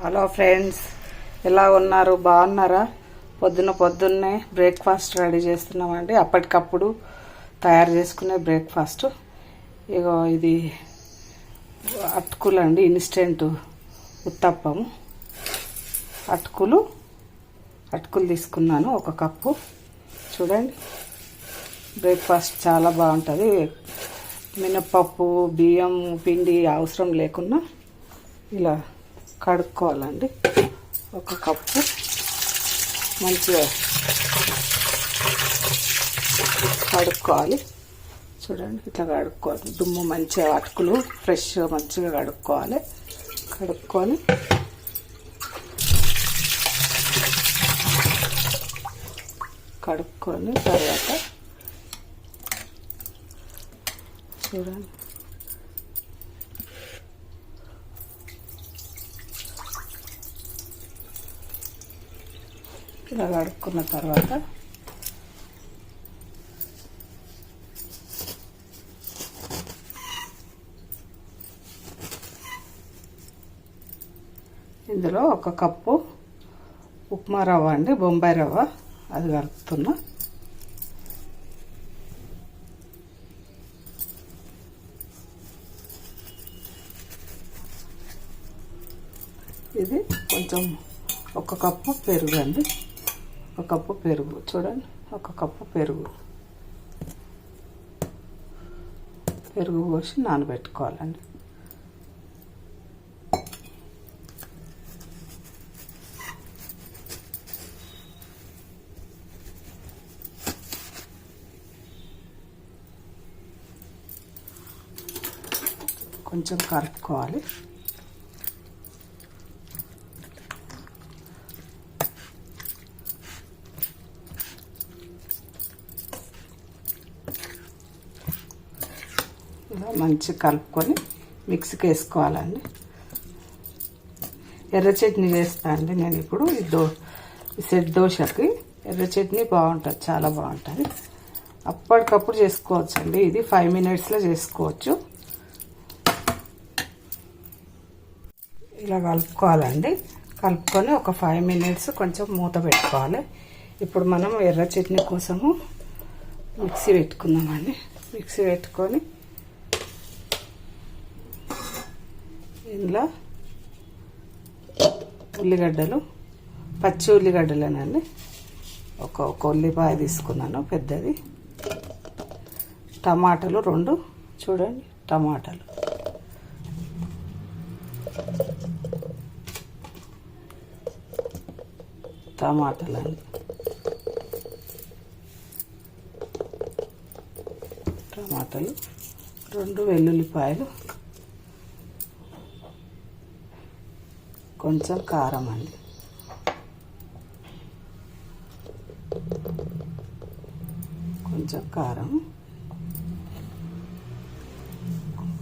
Hello friends ఎలా ఉన్నారు? బాగున్నారా? పొద్దున పొద్దున్నే బ్రేక్ఫాస్ట్ రెడీ చేస్తున్నామండి. అప్పటికప్పుడు తయారు చేసుకునే బ్రేక్ఫాస్ట్. ఇగో ఇది అటుకులు అండి ఇన్స్టెంట్ ఉత్తప్పము అటుకులు అటుకులు తీసుకున్నాను ఒక కప్పు. చూడండి బ్రేక్ఫాస్ట్ చాలా బాగుంటుంది. మినప్పప్పు బియ్యం పిండి అవసరం లేకుండా ఇలా కడుక్కోవాలండి. ఒక కప్పు మంచిగా కడుక్కోవాలి. చూడండి ఇట్లా కడుక్కోవాలి. దుమ్ము మంచిగా అటుకులు ఫ్రెష్గా మంచిగా కడుక్కోవాలి. కడుక్కొని కడుక్కొని తర్వాత చూడండి. ఇలా కడుక్కున్న తర్వాత ఇందులో ఒక కప్పు ఉప్మా రవ్వ అండి బొంబాయి రవ్వ. అది కలుపుతున్నా. ఇది కొంచెం ఒక కప్పు పెరుగు అండి ఒక కప్పు పెరుగు. చూడండి ఒక కప్పు పెరుగు. పెరుగు పోసి నానబెట్టుకోవాలండి. కొంచెం కలుపుకోవాలి. ఇలా మంచిగా కలుపుకొని మిక్సీకి వేసుకోవాలండి. ఎర్ర చట్నీ చేస్తా అండి నేను ఇప్పుడు. ఈ దో సెట్ దోశకి ఎర్ర చట్నీ బాగుంటుంది చాలా బాగుంటుంది. అప్పటికప్పుడు చేసుకోవచ్చు అండి ఇది ఫైవ్ మినిట్స్లో చేసుకోవచ్చు. ఇలా కలుపుకోవాలండి. కలుపుకొని ఒక ఫైవ్ మినిట్స్ కొంచెం మూత పెట్టుకోవాలి. ఇప్పుడు మనం ఎర్ర చట్నీ కోసము మిక్సీ పెట్టుకుందామండి. మిక్సీ పెట్టుకొని ఇందులో ఉల్లిగడ్డలు పచ్చి ఉల్లిగడ్డలేనండి. ఒక ఒక ఉల్లిపాయ తీసుకున్నాను పెద్దది. టమాటాలు రెండు చూడండి టమాటాలు. టమాటాలు అండి టమాటాలు రెండు వెల్లుల్లిపాయలు కొంచెం కారం అండి. కొంచెం కారం.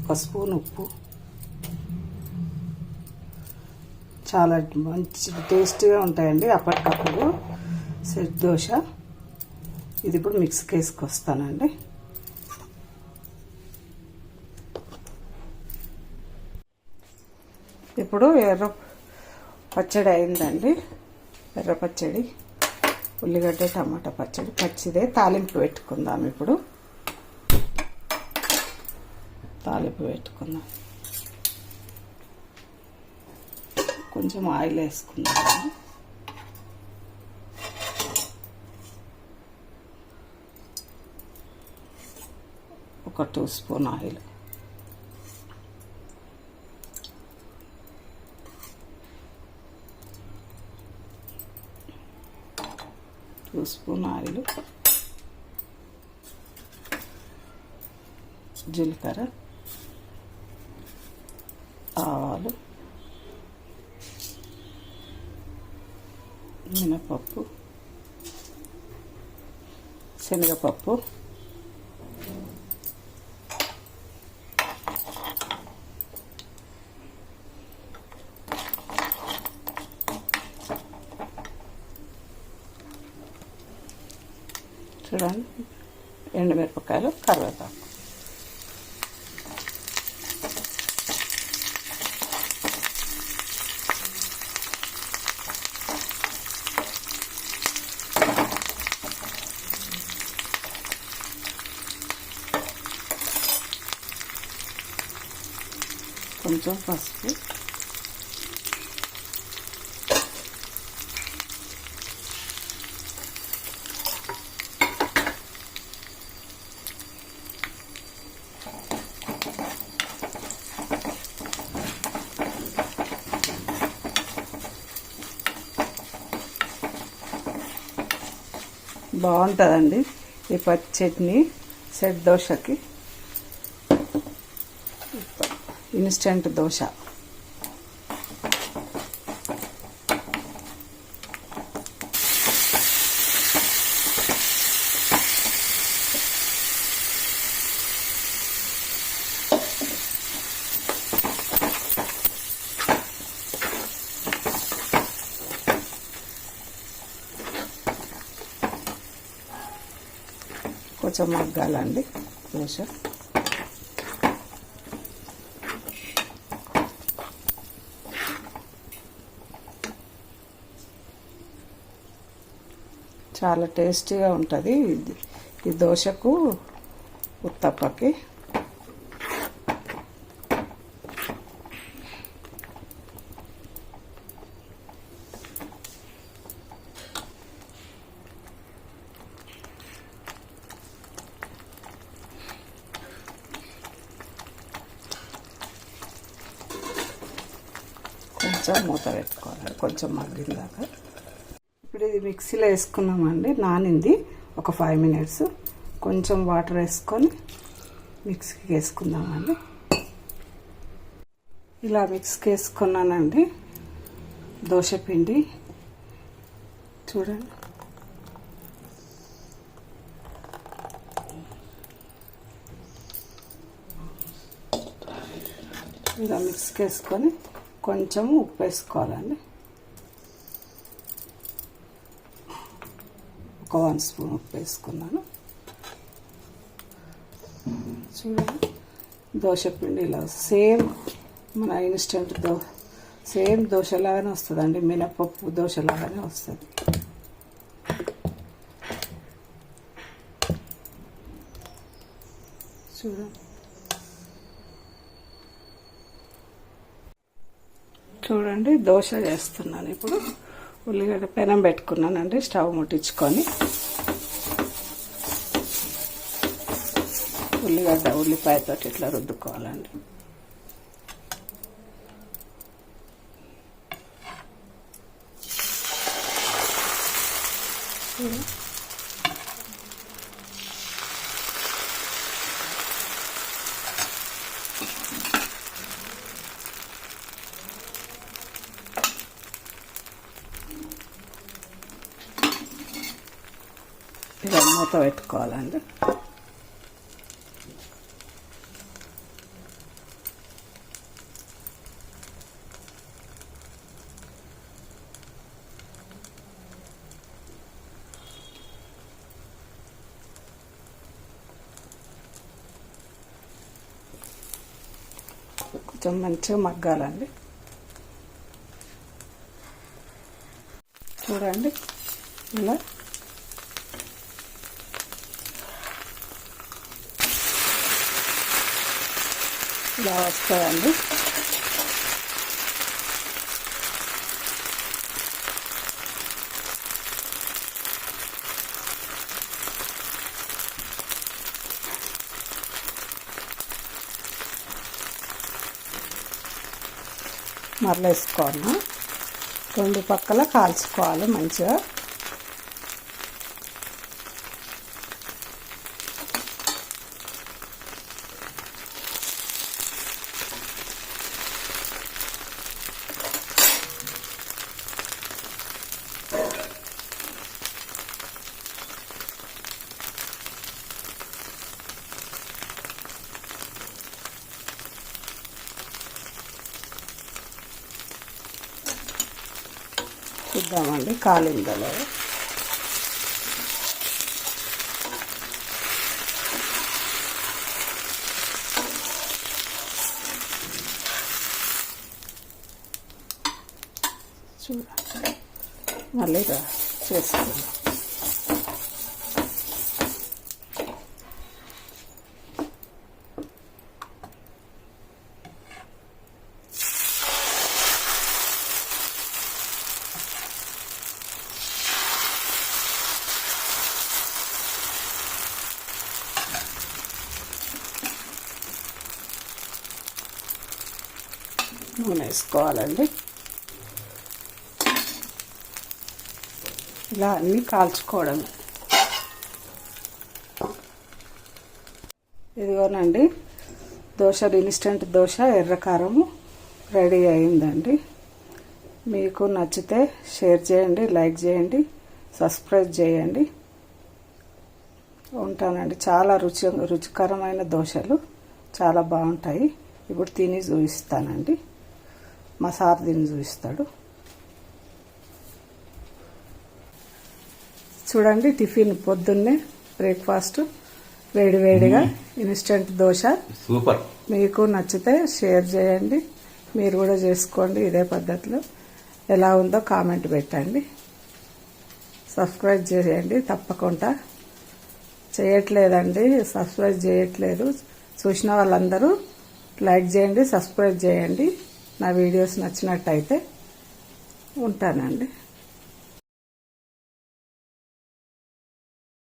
ఒక స్పూన్ ఉప్పు. చాలా మంచి టేస్టీగా ఉంటాయండి అప్పటికప్పుడు. సెట్ దోశ. ఇది ఇప్పుడు మిక్స్కి వేసుకొస్తానండి ఇప్పుడు ఎర్ర పచ్చడి అయిందండి. ఎర్ర పచ్చడి ఉల్లిగడ్డ టమాటా పచ్చడి పచ్చిదే. తాలింపు పెట్టుకుందాం ఇప్పుడు. తాలింపు పెట్టుకుందాం. కొంచెం ఆయిల్ వేసుకుందాం. ఒక two spoon oil. Two spoon oil జీలకర్ర ఆవాలు మినపప్పు శనగపప్పు చూడండి. ఎండుమిరపకాయలు కరివేపాకు. కొంచెం పసుపు. బాగుంటుందండి. ఈ పచ్చి చట్నీ సెట్ దోశకి. ఇన్స్టెంట్ దోశ. కొంచెం మగ్గాలండి. దోశ చాలా టేస్టీగా ఉంటుంది. ఈ దోశకు ఉత్తప్పకి. కొంచెం మూత పెట్టుకోవాలి. కొంచెం మగ్గిందాక ఇప్పుడు ఇది మిక్సీలో వేసుకున్నామండి. నానింది. ఒక ఫైవ్ మినిట్స్ కొంచెం వాటర్ వేసుకొని మిక్సీకి వేసుకుందామండి. ఇలా మిక్స్కి వేసుకున్నానండి. దోశ పిండి. చూడండి. ఇలా మిక్స్కి వేసుకొని కొంచెం ఉప్పు వేసుకోవాలండి. ఒక వన్ స్పూన్ ఉప్పు వేసుకున్నాను. చూడండి దోశపిండి ఇలా సేమ్ మన ఇన్స్టెంట్ దో సేమ్ దోశలాగానే వస్తుందండి మినపప్పు దోశలాగానే వస్తుంది. చూడండి. చూడండి దోశ చేస్తున్నాను ఇప్పుడు. ఉల్లిగడ్డ పెనం పెట్టుకున్నానండి స్టవ్ ముట్టించుకొని. ఉల్లిగడ్డ ఉల్లిపాయతో ఇట్లా రుద్దుకోవాలండి. ఇలా మూత పెట్టుకోవాలండి కొంచెం మంచిగా మగ్గాలండి. చూడండి. ఇలా. ఇలా వస్తుందండి మరలేసుకోవాలి. రెండు పక్కల కాల్చుకోవాలి మంచిగా. చూద్దామండి కాలిందో లేదో చూడండి. మళ్ళీ రా చేసుకుందాం నూనె వేసుకోవాలండి. ఇలా అన్నీ కాల్చుకోవడం. ఇదిగోనండి దోశ ఇన్స్టెంట్ దోశ ఎర్ర కారము రెడీ అయిందండి. మీకు నచ్చితే షేర్ చేయండి లైక్ చేయండి సబ్స్క్రైబ్ చేయండి. ఉంటానండి చాలా రుచి రుచికరమైన దోశలు చాలా బాగుంటాయి. ఇప్పుడు తిని చూపిస్తానండి. మా సార్ తిని చూపిస్తాడు. చూడండి టిఫిన్ పొద్దున్నే బ్రేక్ఫాస్ట్ వేడివేడిగా ఇన్స్టెంట్ దోశ. సూపర్. మీకు నచ్చితే షేర్ చేయండి. మీరు కూడా చేసుకోండి ఇదే పద్ధతిలో. ఎలా ఉందో కామెంట్ పెట్టండి. సబ్స్క్రైబ్ చేయండి తప్పకుండా. చేయట్లేదండి సబ్స్క్రైబ్ చేయట్లేదు. చూసిన వాళ్ళందరూ లైక్ చేయండి సబ్స్క్రైబ్ చేయండి. నా వీడియోస్ నచ్చినట్టయితే ఉంటానండి.